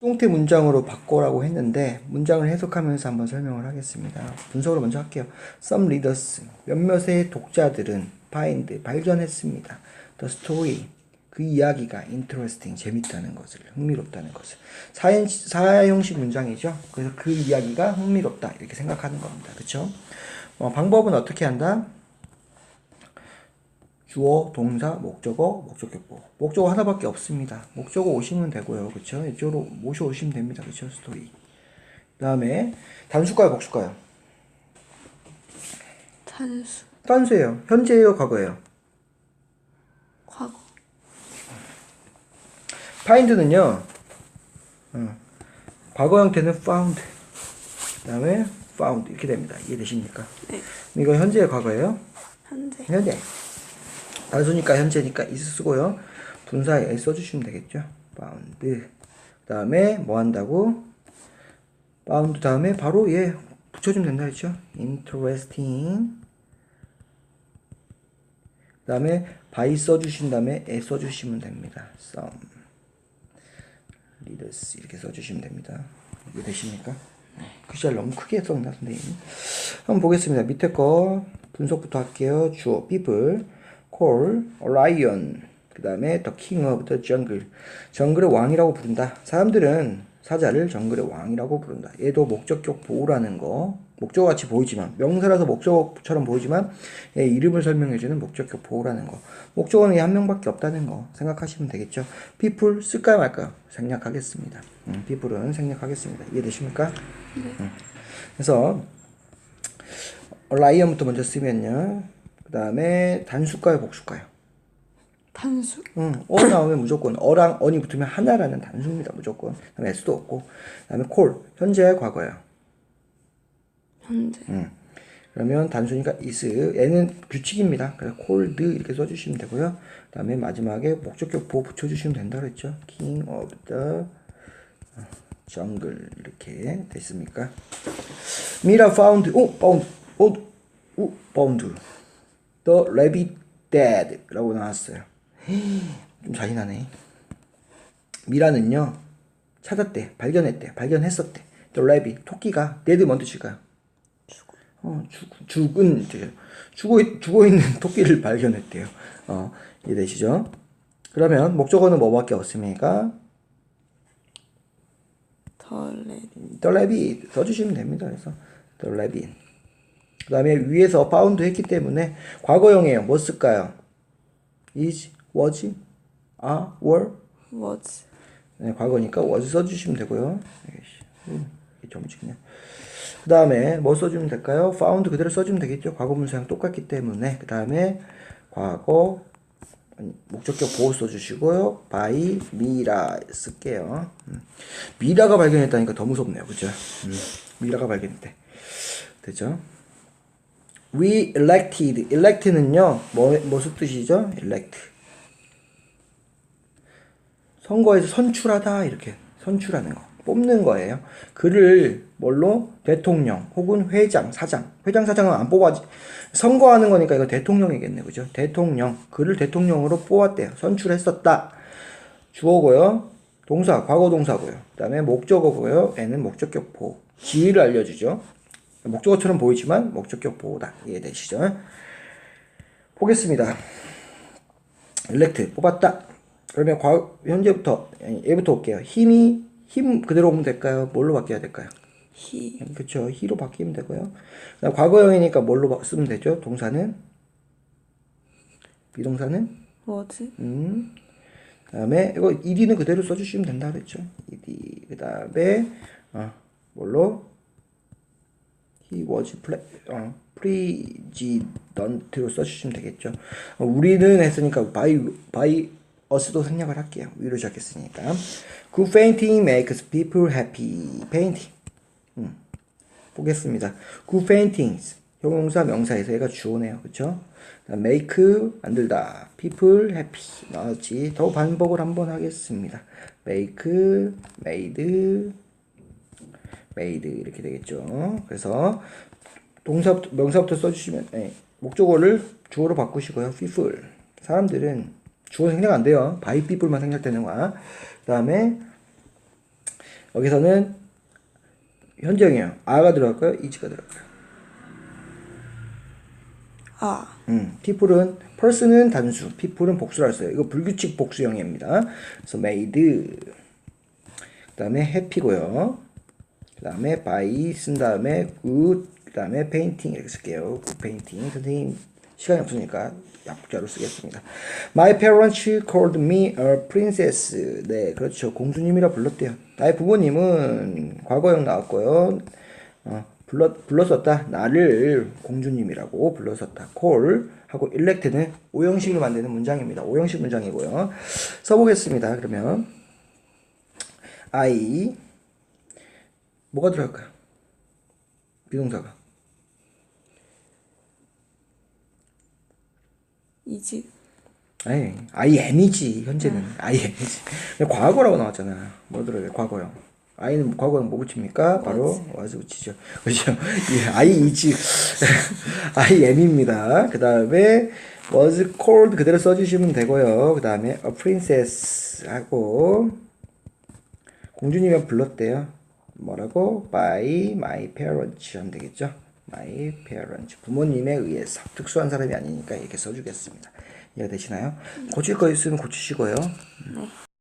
수동태 문장으로 바꿔라고 했는데 문장을 해석하면서 한번 설명을 하겠습니다. 분석을 먼저 할게요. Some readers 몇몇의 독자들은 find 발견했습니다. The story 그 이야기가 interesting 재밌다는 것을 흥미롭다는 것을 사연 사형식 문장이죠. 그래서 그 이야기가 흥미롭다 이렇게 생각하는 겁니다. 그렇죠? 어, 방법은 어떻게 한다? 주어, 동사, 목적어, 목적격보. 목적어 하나밖에 없습니다. 목적어 오시면 되고요. 그쵸? 이쪽으로 모셔오시면 됩니다. 그쵸? 스토리. 그 다음에 단수가요, 복수가요? 단수 단수예요. 현재예요, 과거예요? 과거 find는요, 어, 과거 형태는 found. 그 다음에 found. 이렇게 됩니다. 이해되십니까? 네 이거 현재의 과거예요? 현재 현재. 단수니까 현재니까 is 쓰고요. 분사에 써주시면 되겠죠. found. 그 다음에 뭐 한다고? found 다음에 바로 얘 붙여주면 된다 했죠. interesting. 그 다음에 by 써주신 다음에 에 써주시면 됩니다. some. readers 이렇게 써주시면 됩니다. 이게 되십니까? 글자를 너무 크게 썼나 선생님? 한번 보겠습니다. 밑에 거 분석부터 할게요. 주어 people, a lion. 그 다음에 the king of the jungle. 정글의 왕이라고 부른다. 사람들은 사자를 정글의 왕이라고 부른다. 얘도 목적격 보호라는 거. 목적어 같이 보이지만 명사라서 목적어처럼 보이지만 얘 이름을 설명해주는 목적격 보호라는 거. 목적어는 얘 한 명밖에 없다는 거 생각하시면 되겠죠. people 쓸까요 말까요? 생략하겠습니다. 음, people은 생략하겠습니다. 이해되십니까? 음. 그래서 라이언부터 먼저 쓰면요. 그 다음에 단수가요, 복수가요? 단수 응, 어 나오면 무조건 어랑 언이 붙으면 하나라는 단수입니다, 무조건. 그 다음에 s도 없고. 그 다음에 콜, 현재 과거요. 현재 음. 그러면 단수니까 is, 얘는 규칙입니다. 그래서 cold 이렇게 써주시면 되고요. 그 다음에 마지막에 목적격 보호 붙여주시면 된다 그랬죠. King of the jungle 이렇게 됐습니까? 미라 found, 오, found, 오, 오, found. The rabbit dead 라고 나왔어요. 좀 잔인하네. 미라는요, 찾았대, 발견했대, 발견했었대. The rabbit, 토끼가 dead 뭔 뜻일까요? 어, 죽, 죽은, 이제 죽어, 있- 죽어 있는 토끼를 발견했대요. 어, 이해되시죠? 그러면 목적어는 뭐밖에 없습니까? 덜레 The rabbit 써주시면 됩니다. 그래서 rabbit. 그 다음에 위에서 found 했기 때문에 과거형이에요. 뭐 쓸까요? is, was, are, were. was 네, 과거니까 was 써주시면 되고요. 그 다음에 뭐 써주면 될까요? found 그대로 써주면 되겠죠. 과거 문사랑 똑같기 때문에. 그 다음에 과거 목적격 보호 써주시고요. by 미라 쓸게요. 음. 미라가 발견했다니까 더 무섭네요. 그죠? 음. 미라가 발견했대. 되죠? We elected. elect는요, 뭐, 무슨 뜻이죠? elect. 선거에서 선출하다 이렇게 선출하는 거 뽑는 거예요. 그를 뭘로 대통령 혹은 회장, 사장. 회장, 사장은 안 뽑아지. 선거하는 거니까 이거 대통령이겠네, 그죠? 대통령. 그를 대통령으로 뽑았대요. 선출했었다. 주어고요. 동사, 과거 동사고요. 그 다음에 목적어고요. 얘는 목적격 보호. 지위를 알려주죠. 목적어처럼 보이지만 목적격 보호다. 이해되시죠? 보겠습니다. elect 뽑았다. 그러면 과 현재부터 얘부터 올게요. 힘이 힘 그대로 오면 될까요? 뭘로 바뀌어야 될까요? he 그렇죠. 히로 바뀌면 되고요. 과거형이니까 뭘로 바- 쓰면 되죠? 동사는 비동사는 was 음. 그다음에 이거 ed는 그대로 써주시면 된다 그랬죠. ed 그다음에 어, 뭘로 he was pre, 어, president로 써주시면 되겠죠. 어, 우리는 했으니까 by by us도 생략을 할게요. 위로 시작했으니까. Good painting makes people happy. painting. 음. 보겠습니다. Good paintings. 형용사 명사에서 얘가 주어네요. 그쵸? make 만들다. people happy. 나왔지. 더 반복을 한번 하겠습니다. make, made, made 이렇게 되겠죠. 그래서 동사부터 명사부터 써주시면 네, 목적어를 주어로 바꾸시고요. people 사람들은 주어 생략 안 돼요. by people만 생략되는 거야. 그 다음에 여기서는 현재형이에요. 아가 들어갈까요? 이지가 들어갈까요? 아. 음, people은 person은 단수, people은 복수라 했어요. 이거 불규칙 복수형입니다. 그래서 made 그다음에 happy고요. 그 다음에 by 쓴 다음에 good 그 다음에 painting 이렇게 쓸게요. good painting 선생님 시간이 없으니까 약자로 쓰겠습니다. My parents called me a princess. 네, 그렇죠. 공주님이라 불렀대요. 나의 부모님은 과거형 나왔고요. 어, 불러 불렀었다. 나를 공주님이라고 불렀었다. call 하고 elect는 오형식을 만드는 문장입니다. 오형식 문장이고요. 써보겠습니다. 그러면 I 뭐가 들어갈까요? 비동사가. 이즈. 아니 I am이지 현재는. I am이지. 과거라고 나왔잖아. 뭐 들어요 과거형. I는 과거형 뭐 붙입니까? 바로 was 붙이죠. 그렇죠? 예, I is I am입니다. 그 다음에 was called 그대로 써주시면 되고요. 그 다음에 a princess 하고 공주님이 불렀대요 뭐라고? by my parents 하면 되겠죠? My parents. 부모님에 의해서. 특수한 사람이 아니니까 이렇게 써주겠습니다. 이해가 되시나요? 고칠 거 있으면 고치시고요